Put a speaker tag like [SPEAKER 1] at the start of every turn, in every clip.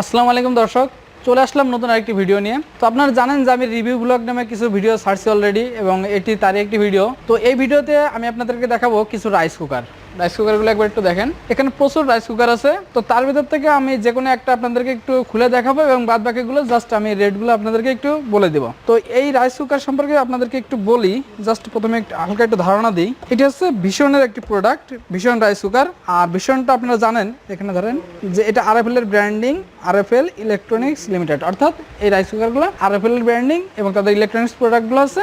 [SPEAKER 1] আসসালামু আলাইকুম দর্শক, চলে আসলাম নতুন আরেকটি ভিডিও নিয়ে। তো আপনারা জানেন যে আমি রিভিউ ব্লগ নামে কিছু ভিডিও ছাড়ছি অলরেডি এবং এটি তারই একটি ভিডিও। তো এই ভিডিওতে আমি আপনাদেরকে দেখাবো কিছু রাইস কুকার রাইস কুকারগুলো একবার একটু দেখেন। এখানে প্রচুর রাইস কুকার আছে। তো তার ভিতর থেকে আমি যে কোনো একটা আপনাদেরকে একটু খুলে দেখাবো এবং বাদ বাকিগুলো জাস্ট আমি রেটগুলো আপনাদেরকে একটু বলে দেবো। তো এই রাইস কুকার সম্পর্কে আপনাদেরকে একটু বলি জাস্ট প্রথমে একটু হালকা একটু ধারণা দিই। এটি হচ্ছে ভীষণের একটি প্রোডাক্ট ভীষণ রাইস কুকার আর ভীষণটা আপনারা জানেন, এখানে ধরেন যে এটা আরএফএল এর ব্র্যান্ডিং আরএফএল ইলেকট্রনিক্স লিমিটেড অর্থাৎ এই রাইস কুকারগুলো আরএফএল এর ব্র্যান্ডিং এবং তাদের ইলেকট্রনিক্স প্রোডাক্টগুলো আছে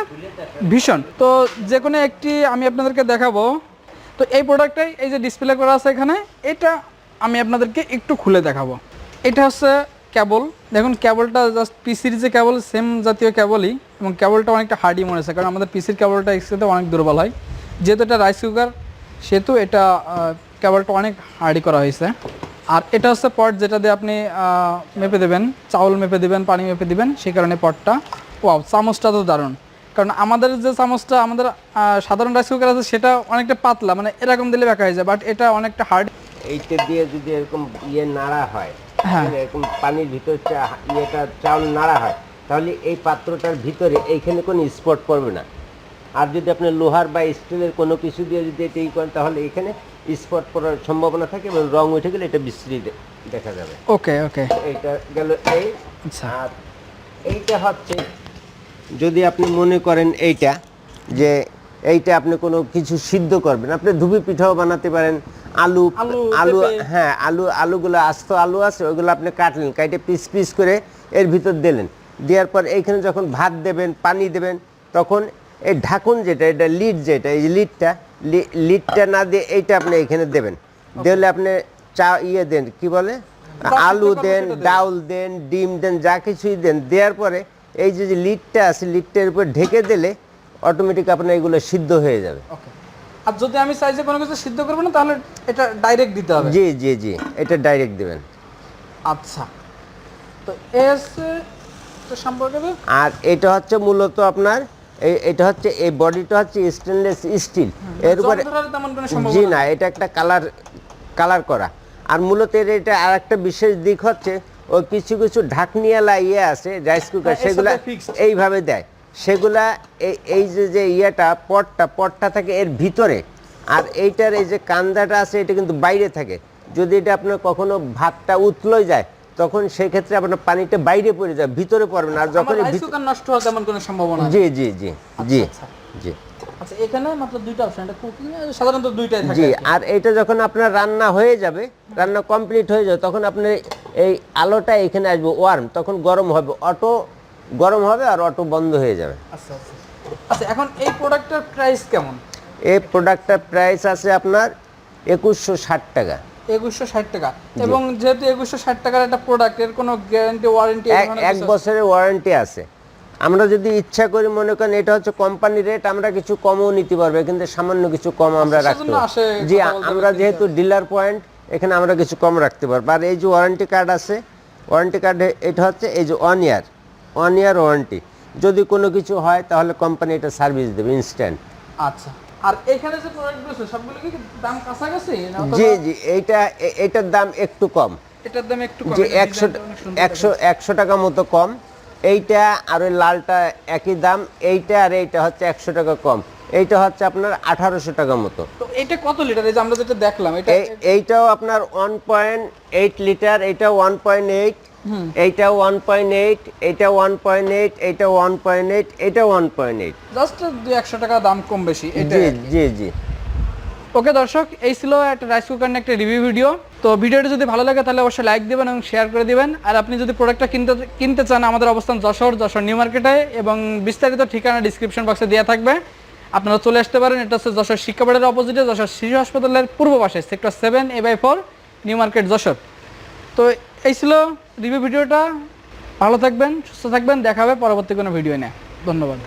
[SPEAKER 1] ভীষণ। তো যে কোনো একটি আমি আপনাদেরকে দেখাবো তো এই প্রোডাক্টটাই এই যে ডিসপ্লে করা আছে এখানে, এটা আমি আপনাদেরকে একটু খুলে দেখাবো। এটা হচ্ছে কেবল দেখুন কেবলটা জাস্ট পিসির যে কেবল সেম জাতীয় কেবলই এবং কেবলটা অনেকটা হার্ডি মনে হচ্ছে, কারণ আমাদের পিসির কেবলটা এক্সেতে অনেক দুর্বল হয়। যেহেতু এটা রাইস কুকার সেহেতু এটা কেবলটা অনেক হার্ডি করা হয়েছে। আর এটা হচ্ছে পট যেটা দিয়ে আপনি মেপে দেবেন, চাউল মেপে দেবেন, পানি মেপে দেবেন, সেই কারণে পটটা ওয়াও চামচটা তো দারুণ। কারণ আমাদের যে চামচটা আমাদের সাধারণ রাইস কুকার আছে সেটা অনেকটা পাতলা মানে এরকম দিলে বেঁকা হয়ে যায় বাট এটা অনেকটা হার্ড
[SPEAKER 2] এইটা দিয়ে যদি এরকম ইয়ে নাড়া হয়
[SPEAKER 1] হ্যাঁ।
[SPEAKER 2] এরকম পানির ভিতর ইয়েটা চাউল নাড়া হয় তাহলে এই পাত্রটার ভিতরে এইখানে কোনো স্পট পড়বে না। আর যদি আপনি লোহার বা স্টিলের কোনো কিছু দিয়ে যদি এটা ই করেন তাহলে এখানে স্পট পড়ার সম্ভাবনা থাকে এবং রং উঠে গেলে এটা বিশ্রী দেখা যাবে।
[SPEAKER 1] ওকে ওকে
[SPEAKER 2] এইটা গেল এই
[SPEAKER 1] আচ্ছা।
[SPEAKER 2] আর এইটা হচ্ছে যদি আপনি মনে করেন এইটা যে এইটা আপনি কোনো কিছু সিদ্ধ করবেন আপনি ধুবি পিঠাও বানাতে পারেন আলু
[SPEAKER 1] আলু,
[SPEAKER 2] হ্যাঁ আলু আলুগুলো আস্ত আলু আছে ওইগুলো আপনি কাটলেন কাটে পিস পিস করে এর ভিতর দিলেন। দেওয়ার পর এইখানে যখন ভাত দেবেন পানি দেবেন তখন এই ঢাকুন যেটা এটা লিড যেটা এই লিডটা লিডটা না দিয়ে এইটা আপনি এখানে দেবেন। দিলে আপনি চা ইয়ে দেন কি বলে? আলু দেন। ডাউল দেন ডিম দেন যা কিছুই দেন দেওয়ার পরে এই যে লিডটা আছে লিডটার উপর ঢেকে দিলে অটোমেটিক আপনার এগুলো সিদ্ধ হয়ে যাবে।
[SPEAKER 1] আর যদি আমি চাই যে কোনো কিছু সিদ্ধ করব না তাহলে এটা ডাইরেক্ট দিতে হবে।
[SPEAKER 2] জি জি জি এটা ডাইরেক্ট দেবেন।
[SPEAKER 1] আচ্ছা। তো এ হচ্ছে তো সম্পর্কে তো
[SPEAKER 2] আর এটা হচ্ছে মূলত আপনার এই এটা হচ্ছে এই বডিটা হচ্ছে স্টেনলেস স্টিল এর উপরে
[SPEAKER 1] জি
[SPEAKER 2] না এটা একটা কালার কালার করা। আর মূলত এর এটা আর একটা বিশেষ দিক হচ্ছে ওই কিছু কিছু ঢাকনিয়ালা ইয়ে আছে রাইস কুকার
[SPEAKER 1] হ্যাঁ,
[SPEAKER 2] সেগুলা
[SPEAKER 1] সাথে
[SPEAKER 2] এইভাবে দেয়। সেগুলা এই এই যে যে ইয়েটা পটটা পটটা থাকে এর ভিতরে। আর এইটার এই যে কান্দাটা আছে এটা কিন্তু বাইরে থাকে। যদি এটা আপনার কখনো ভাতটা উতলোয় যায় তখন সেই ক্ষেত্রে আপনার পানিটা বাইরে পড়ে যায় ভিতরে পড়বে না। আর যখন
[SPEAKER 1] রাইস কুকার নষ্ট হওয়ার তেমন কোনো সম্ভাবনা
[SPEAKER 2] জি জি জি জি
[SPEAKER 1] আচ্ছা।
[SPEAKER 2] জি।
[SPEAKER 1] আচ্ছা এখানে মাত্র দুইটা অপশন এটা কুকিং সাধারণত দুইটাই থাকে
[SPEAKER 2] জি
[SPEAKER 1] আর
[SPEAKER 2] এটা যখন আপনার রান্না হয়ে যাবে রান্না কমপ্লিট হয়ে যাবে তখন আপনার এই আলোটা এখানে আসবে ওয়ার্ম তখন গরম হবে। অটো গরম হবে আর অটো বন্ধ হয়ে যাবে।
[SPEAKER 1] আচ্ছা আচ্ছা। আচ্ছা এখন এই প্রোডাক্টের প্রাইস কেমন?
[SPEAKER 2] এই প্রোডাক্টটার প্রাইস আছে আপনার একুশশো ষাট টাকা।
[SPEAKER 1] একুশশো ষাট টাকা। এবং যেহেতু একুশশো ষাট টাকার একটা প্রোডাক্টের কোনো গ্যারান্টি ওয়ারেন্টি
[SPEAKER 2] এক- বছরের ওয়ারেন্টি আছে। আমরা যদি ইচ্ছা করি মনে করেন এটা হচ্ছে কোম্পানি রেট আমরা কিছু কমও নিতে পারব। কিন্তু সামান্য কিছু কম আমরা
[SPEAKER 1] আচ্ছা,
[SPEAKER 2] রাখতে
[SPEAKER 1] সেজন্য
[SPEAKER 2] জি আমরা যেহেতু ডিলার পয়েন্ট এখানে আমরা কিছু কম রাখতে পারব। আর এই যে ওয়ারেন্টি কার্ড আছে ওয়ারেন্টি কার্ডে এটা হচ্ছে এই যে one year one year warranty যদি কোনো কিছু হয় তাহলে কোম্পানি এটা সার্ভিস দেবে ইনস্ট্যান্ট
[SPEAKER 1] আচ্ছা। আর এখানে যে প্রোডাক্টগুলো আছে সবগুলো কি দাম কাছাকাছি না
[SPEAKER 2] জি জি এইটা এ- এটার দাম একটু কম।
[SPEAKER 1] এটার দাম একটু কম সুন্দর
[SPEAKER 2] একশো একশো টাকা মতো কম। এইটা আর ওই লালটা একই দাম এইটা আর এইটা হচ্ছে একশো টাকা কম। এইটা হচ্ছে আপনার আঠারোশো টাকা মতো।
[SPEAKER 1] তো এটা কত লিটার? এই যে আমরা যেটা দেখলাম এটা
[SPEAKER 2] এইটাও আপনার ওয়ান পয়েন্ট এইট লিটার এইটা ওয়ান পয়েন্ট এইট এইটা ওয়ান পয়েন্ট এইট এইটা ওয়ান পয়েন্ট এইট এইটা ওয়ান পয়েন্ট এইট এইটা ওয়ান পয়েন্ট এইট
[SPEAKER 1] জাস্ট দুই একশো টাকা দাম কম বেশি এটা
[SPEAKER 2] জি জি জি।
[SPEAKER 1] ওকে দর্শক এই ছিল একটা রাইস কুকার নিয়ে একটা রিভিউ ভিডিও তো ভিডিওটা যদি ভালো লাগে তাহলে অবশ্যই লাইক দিবেন এবং শেয়ার করে দিবেন। আর আপনি যদি প্রোডাক্টটা কিনতে কিনতে চান আমাদের অবস্থান যশোর যশোর নিউ মার্কেটে এবং বিস্তারিত ঠিকানা ডিসক্রিপশন বক্সে দেওয়া থাকবে। আপনারা চলে আসতে পারেন, এটা হচ্ছে যশোর শিক্ষা বোর্ডের অপোজিটে যশোর শিশু হাসপাতালের পূর্ব পাশে sector seven A by four new market Jessore. তো এই ছিল রিভিউ ভিডিওটা ভালো থাকবেন, সুস্থ থাকবেন, দেখা হবে পরবর্তী কোনো ভিডিও নেয়। ধন্যবাদ।